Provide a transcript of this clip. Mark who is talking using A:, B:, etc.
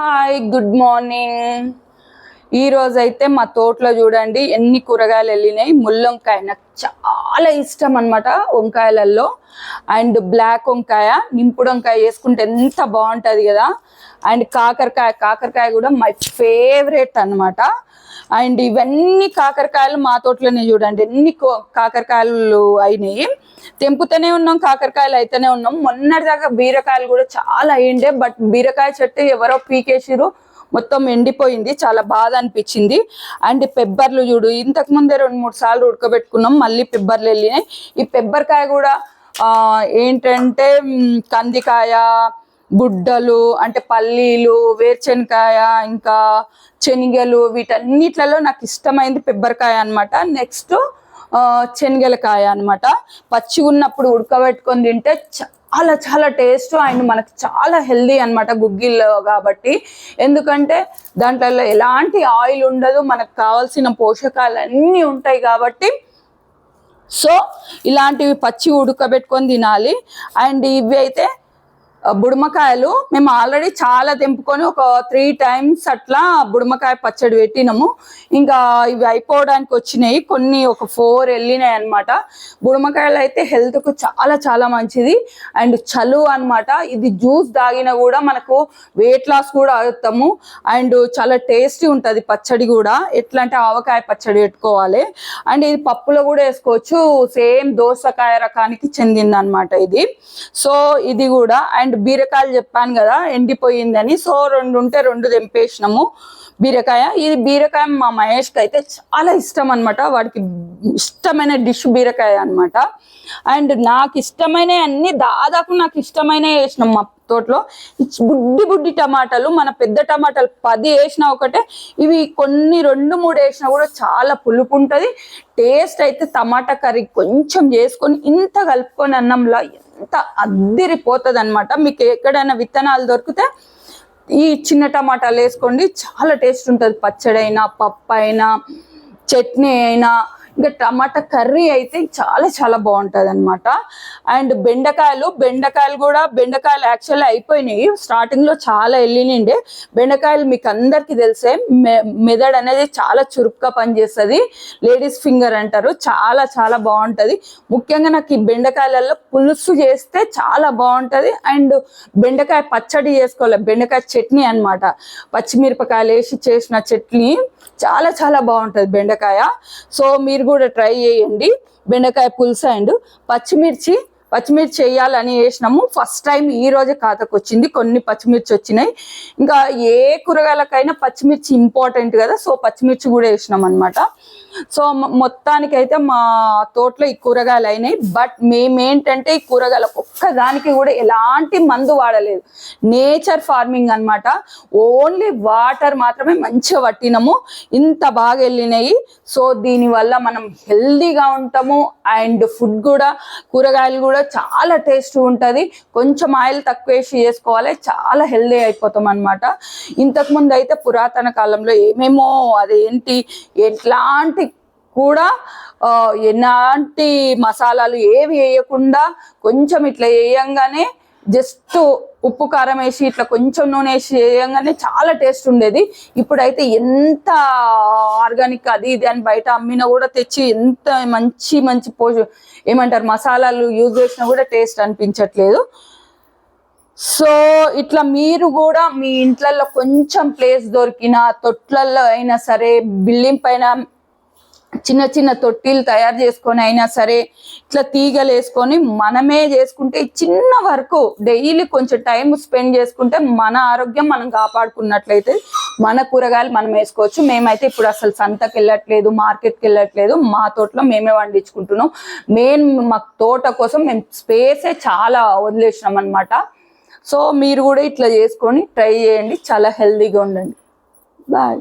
A: Hi good morning ఈరోజైతే అయితే మా తోటలో చూడండి ఎన్ని కూరగాయలు వెళ్ళినాయి. ముల్లొంకాయ నాకు చాలా ఇష్టం అన్నమాట వంకాయలలో అండ్ బ్లాక్ వంకాయ నింపుడు వంకాయ వేసుకుంటే ఎంత బాగుంటుంది కదా. అండ్ కాకరకాయ కాకరకాయ కూడా మై ఫేవరెట్ అన్నమాట. అండ్ ఇవన్నీ కాకరకాయలు మా తోటలోనే చూడండి. ఎన్ని కో- కాకరకాయలు అయినాయి. తెంపుతూనే ఉన్నాం కాకరకాయలు అయితేనే ఉన్నాం. మొన్నటిదాకా బీరకాయలు కూడా చాలా అయ్యిండే బట్ బీరకాయ చెట్టు ఎవరో పీకేసిరు మొత్తం ఎండిపోయింది చాలా బాధ అనిపించింది. అండ్ పెబ్బర్లు చూడు ఇంతకు ముందే రెండు మూడు సార్లు ఉడకబెట్టుకున్నాం మళ్ళీ పెబ్బర్లు వెళ్ళినాయి. ఈ పెబ్బరికాయ కూడా ఏంటంటే కందికాయ గుడ్డలు అంటే పల్లీలు వేరుశనకాయ ఇంకా శనగలు వీటన్నిట్లలో నాకు ఇష్టమైంది పెబ్బరికాయ అన్నమాట. నెక్స్ట్ శనగలకాయ అన్నమాట. పచ్చి ఉన్నప్పుడు ఉడకబెట్టుకొని తింటే చాలా చాలా టేస్ట్ అండ్ మనకు చాలా హెల్దీ అనమాట గుగ్గిల్లో కాబట్టి. ఎందుకంటే దాంట్లో ఎలాంటి ఆయిల్ ఉండదు మనకు కావాల్సిన పోషకాలు అన్నీ ఉంటాయి కాబట్టి. సో ఇలాంటివి పచ్చి ఉడకబెట్టుకొని తినాలి. అండ్ ఇవి అయితే బుడమకాయలు మేము ఆల్రెడీ చాలా తెంపుకొని ఒక త్రీ టైమ్స్ అట్లా బుడమకాయ పచ్చడి పెట్టినాము. ఇంకా ఇవి అయిపోవడానికి వచ్చినాయి. కొన్ని ఒక ఫోర్ వెళ్ళినాయి అనమాట బుడమకాయలు అయితే హెల్త్కు చాలా చాలా మంచిది. అండ్ చలువ అన్నమాట. ఇది జ్యూస్ తాగినా కూడా మనకు వెయిట్ లాస్ కూడా అవుతాము అండ్ చాలా టేస్టీ ఉంటుంది పచ్చడి కూడా. ఎట్లా అంటే ఆవకాయ పచ్చడి పెట్టుకోవాలి. అండ్ ఇది పప్పులో కూడా వేసుకోవచ్చు. సేమ్ దోసకాయ రకానికి చెందిందనమాట ఇది. సో ఇది కూడా. అండ్ బీరకాయలు చెప్పాను కదా ఎండిపోయిందని. సో రెండు ఉంటే రెండు తెంపేసినాము బీరకాయ. ఇది బీరకాయ మా మహేష్కి అయితే చాలా ఇష్టం అనమాట వాడికి ఇష్టమైన డిష్ బీరకాయ అన్నమాట. అండ్ నాకు ఇష్టమైన అన్ని దాదాపు నాకు ఇష్టమైన వేసినాం. మా తోటలో బుడ్డి బుడ్డి టమాటాలు మన పెద్ద టమాటాలు పది వేసినా ఒకటే ఇవి కొన్ని రెండు మూడు వేసినా కూడా చాలా పులుపు ఉంటుంది టేస్ట్ అయితే టమాటా కర్రీ కొంచెం చేసుకొని ఇంత కలుపుకొని అన్నంలో ఎంత అద్దిరిపోతుంది అనమాట మీకు ఎక్కడైనా విత్తనాలు దొరికితే ఈ చిన్న టమాటాలు వేసుకోండి. చాలా టేస్ట్ ఉంటుంది. పచ్చడి అయినా పప్పు అయినా చట్నీ అయినా ఇంకా టమాటా కర్రీ అయితే చాలా చాలా బాగుంటుంది అనమాట అండ్ బెండకాయలు బెండకాయలు కూడా బెండకాయలు యాక్చువల్లీ అయిపోయినాయి. స్టార్టింగ్లో చాలా వెళ్ళినండే బెండకాయలు మీకు అందరికీ తెలిసే మె- మెదడు అనేది చాలా చురుగ్గా పనిచేస్తుంది. లేడీస్ ఫింగర్ అంటారు. చాలా చాలా బాగుంటుంది. ముఖ్యంగా నాకు ఈ బెండకాయలలో పులుసు చేస్తే చాలా బాగుంటుంది. అండ్ బెండకాయ పచ్చడి చేసుకోవాలి. బెండకాయ చట్నీ అన్నమాట. పచ్చిమిరపకాయలు వేసి చేసిన చట్నీ చాలా చాలా బాగుంటుంది బెండకాయ. సో మీరు కూడా ట్రై చేయండి. బెండకాయ పులుసు అండ్ పచ్చిమిర్చి పచ్చిమిర్చి చేయాలని వేసినాము. ఫస్ట్ టైం ఈ రోజే ఖాతాకు వచ్చింది కొన్ని పచ్చిమిర్చి వచ్చినాయి. ఇంకా ఏ కూరగాయలకైనా పచ్చిమిర్చి ఇంపార్టెంట్ కదా. సో పచ్చిమిర్చి కూడా వేసినాం అనమాట సో మొత్తానికైతే మా తోటలో ఈ కూరగాయలు అయినాయి. బట్ మేమేంటంటే ఈ కూరగాయలు ఒక్కదానికి కూడా ఎలాంటి మందు వాడలేదు. నేచర్ ఫార్మింగ్ అనమాట ఓన్లీ వాటర్ మాత్రమే మంచిగా పట్టినాము. ఇంత బాగా వెళ్ళినాయి. సో దీనివల్ల మనం హెల్దీగా ఉంటాము. అండ్ ఫుడ్ కూడా కూరగాయలు కూడా చాలా టేస్ట్ ఉంటుంది. కొంచెం ఆయిల్ తక్కువ వేసి చేసుకోవాలి. చాలా హెల్దీ అయిపోతాం అనమాట ఇంతకుముందు అయితే పురాతన కాలంలో ఏమేమో అదేంటి ఎట్లాంటి కూడా ఎలాంటి మసాలాలు ఏవి వేయకుండా కొంచెం ఇట్లా వేయంగానే జస్ట్ ఉప్పు కారం వేసి ఇట్లా కొంచెం నూనె వేసి వేయంగానే చాలా టేస్ట్ ఉండేది. ఇప్పుడైతే ఎంత ఆర్గానిక్ అది ఇది అని బయట అమ్మినా కూడా తెచ్చి ఎంత మంచి మంచి పోష ఏమంటారు మసాలాలు యూజ్ చేసినా కూడా టేస్ట్ అనిపించట్లేదు. సో ఇట్లా మీరు కూడా మీ ఇంట్లలో కొంచెం ప్లేస్ దొరికిన తొట్లల్లో అయినా సరే బిల్డింగ్ పైన చిన్న చిన్న తొట్టిలు తయారు చేసుకొని అయినా సరే ఇట్లా తీగలు వేసుకొని మనమే చేసుకుంటే చిన్న వరకు డైలీ కొంచెం టైం స్పెండ్ చేసుకుంటే మన ఆరోగ్యం మనం కాపాడుకున్నట్లయితే మన కూరగాయలు మనం వేసుకోవచ్చు. మేమైతే ఇప్పుడు అసలు సంతకి వెళ్ళట్లేదు మార్కెట్కి వెళ్ళట్లేదు. మా తోటలో మేమే పండించుకుంటున్నాం. మెయిన్ మా తోట కోసం మేము స్పేసే చాలా వదిలేసినాం అనమాట సో మీరు కూడా ఇట్లా చేసుకొని ట్రై చేయండి. చాలా హెల్దీగా ఉండండి. బాయ్.